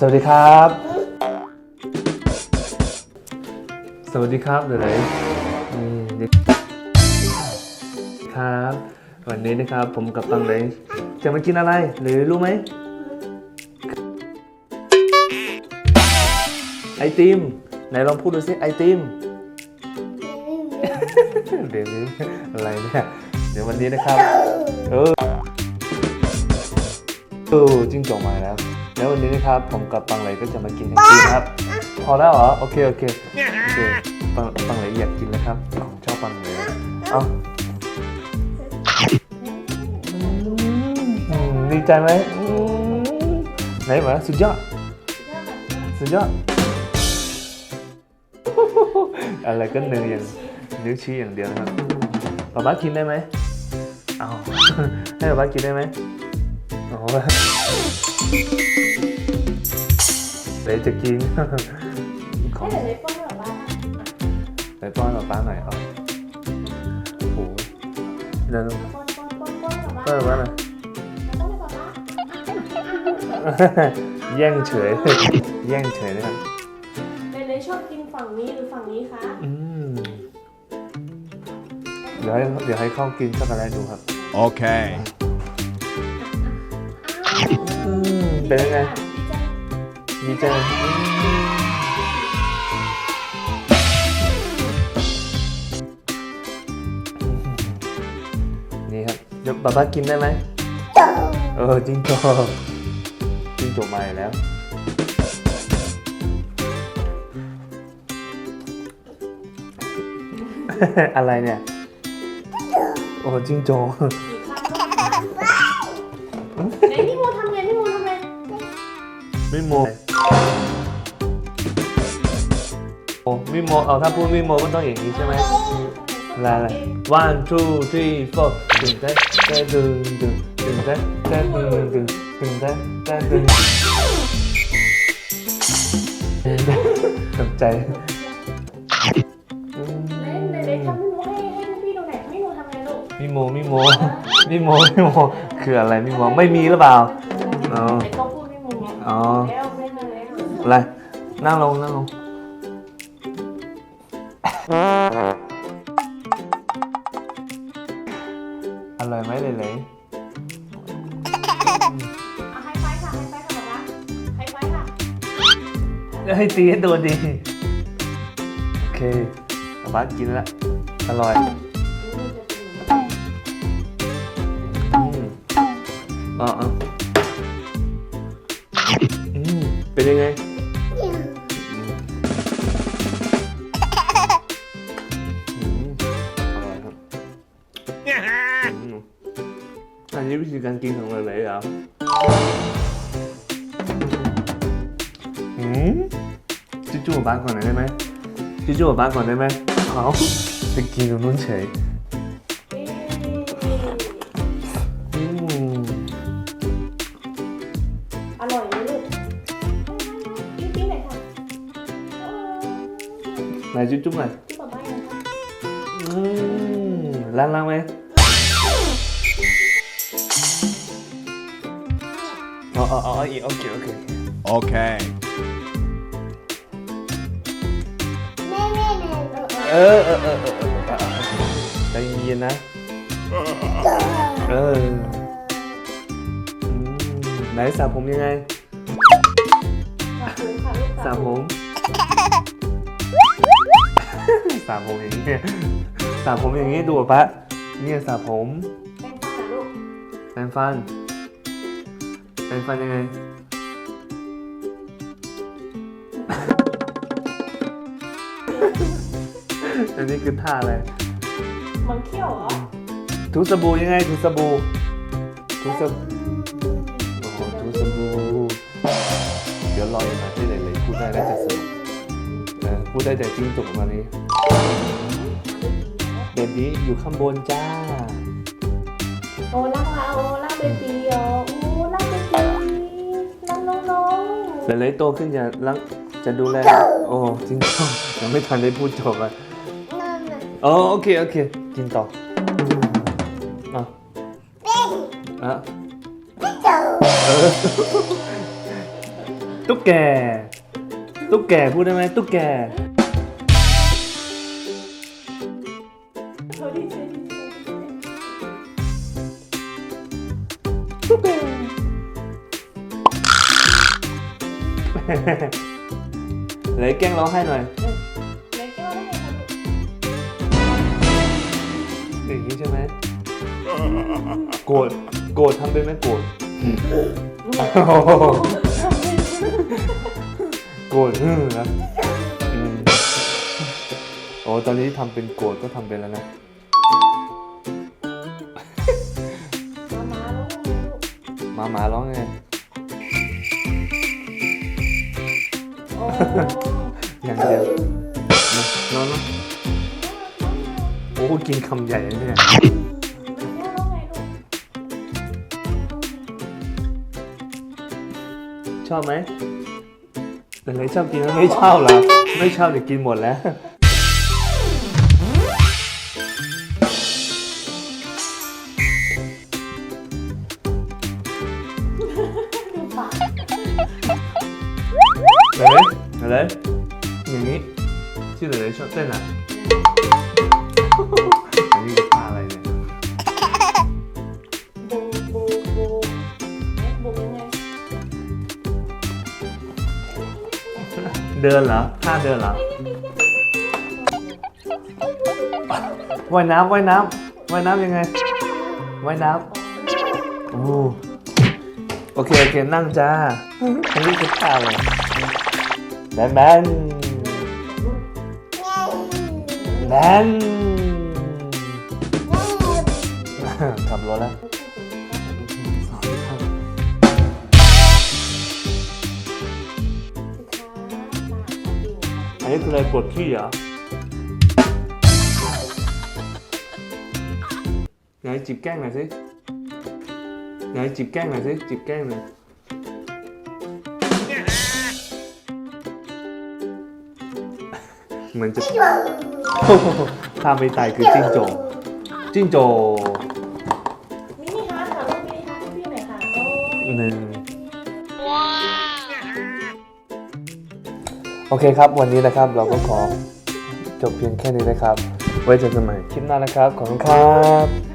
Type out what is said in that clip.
สวัสดีครับ สวัสดีครับเดี๋ยวไหนนี่เด็กครับ วันนี้นะครับผมกับปังเลยจะมากินอะไร หรือรู้ไหมไอติมไหนลองพูดดูสิไอติมเดี๋ยวนี้อะไรเนี่ยเดี๋ยววันนี้นะครับ เออเออจิ้งจกมาแล้ว แล้ววันนี้นะครับผมกับปังไหลก็จะมากินไอติมครับ พอแล้วเหรอโอเคโอเคโอเคปังปังไหลอยากกินแล้วครับของชอบปังไหลเอาอืมดีใจไหมอืมไหนมาสุดยอดสุดยอดอะไรก็เนื้ออย่างนิ้วชี้อย่างเดียวนะครับป๊าป๊ากินได้ไหมเอาให้ป๊าป๊ากินได้ไหมโอ้ เดี๋ยวจะกินขอให้งเดี๋ยวเล็กป้อนแบบว่าไปป้อนป๊าป๊าหน่อยเอาโอ้โหเดี๋ยวป้อนป้อนป้อนป้อนแบบว่าป้อนป๊าป๊าหน่อยต้องให้แบบว่าแย่งเฉย แย่งเฉยนะครับเล็กเล็กชอบกินฝั่งนี้หรือฝั่งนี้คะอืมเดี๋ยวให้เดี๋ยวให้เข้ากินช็อกโกแลตดูครับ Okay. เป็นยังไงดีใจดีใจอืมนี่ครับเดี๋ยวป๊าป๊ากินได้ไหมเออจิ้งจกจิ้งจกมาอีกแล้วอะไรเนี่ย โอ้จิ้งจก ไม่โมโอ้ไม่โมเอาถ้าพูดไม่โมก็ต้องอย่างนี้ใช่ไหมลาลา one two three four ตึงเต้เต้ตึงตึงตึงเต้เต้ตึงตึงตึงเต้เต้ตึงตกใจอืมเล็กเล็กเล็กทำพี่โมให้ให้พี่ดูหน่อยพี่โมทำไงลูกมิโมมิโมมิโมมิโมคืออะไรมิโมไม่มีหรือเปล่า อะไรนั่งลงนั่งลงอร่อยไหมเลยเลยเอาไฟค่ะไฮไฟค่ะแบบว่าไฟค่ะให้ตีให้ตัวดี โอเคปาป๊ากินละอร่อยอืมอ๋ออ๋อ เป็นยังไง อืมอร่อยครับอืมอันนี้วิธีการกินของเราเลยเหรออืมจุ๊จุ๊บ้านก่อนหน่อยได้ไหมจุ๊จุ๊บ้านก่อนได้ไหมเขาไปกินตรงนู้นเฉย ไหนจุ๊จุ๊หน่อยพี่บอกว่ายังคะอืมล้างล้างไหมอ๋ออ๋ออ๋ออีกโอเคโอเค Okay. เออเออเออเออเออเออใจเย็นๆนะ เอออืมไหนสระผมยังไงขอบคุณค่ะลูกสระผม สระผมอย่างนี้สระผมอย่างนี้ดูอะปะเนี่ยสระผมแป้งฟันนะลูกแปรงฟันแปรงฟันยังไง อันนี้คือท่าอะไรมันเขี้ยวเหรอถูสบู่ยังไงถูสบู่ถูสบู่โอ้โหถูสบู่เดี๋ยวรออย่างไรที่ไหนเลย พูดได้แต่จริงจบมานี้เบบี้อยู่ข้างบนจ้า โอ้ล่างละโอ้ล่างเบบีอ๋อโอ้ล่างเบบีล่างน้องแต่เลยโตขึ้นจะรักจะดูแล โอ้จริงจังยังไม่ทันได้พูดจบอะอ๋อโอเคโอเค กินต่ออะอะเออตุ๊กแก ตุ๊กแกพูดได้ไหมตุ๊กแก เลยแกล้งร้องไห้หน่อยเล็กแก้วได้ไงคะอย่างนี้ใช่ไหมโกรธโกรธทำเป็นไหมโกรธโกรธฮึ่มนะอืมโอ้ตอนนี้ทำเป็นโกรธก็ทำเป็นแล้วนะมามาแล้วไงลูกหมาหมาร้องไง อย่างเดียวนอนเนอะโอ้กินคำใหญ่เลยเนี่ยชอบไหมแต่ไหนชอบกินแล้วไม่ชอบเหรอไม่ชอบเดี๋ยวกินหมดแล้ว เลยเลยอย่างนี้ที่เลยชอบเต้นอะอันนี้คือท่าอะไรเนี่ยบูบูบูเอ๊ะบูยังไงเดินเหรอท่าเดินเหรอว่ายน้ำว่ายน้ำว่ายน้ำยังไงว่ายน้ำโอ้โอเคโอเคนั่งจ้าอันนี้คือท่าอะไร แบนแบนแบนขับรถแล้วอันนี้คืออะไรป มือนจะถ้าไม่ตายคือจิ้งโจกจิ้งโจกมินิฮาร์ทค่ะลูกมินิฮาร์ทให้พี่หน่อยค่ะโอ้หนึ่งโอเคครับ วันนี้นะครับเราก็ขอจบเพียงแค่นี้นะครับ ไว้เจอกันใหม่คลิปหน้านะครับ ขอบคุณครับ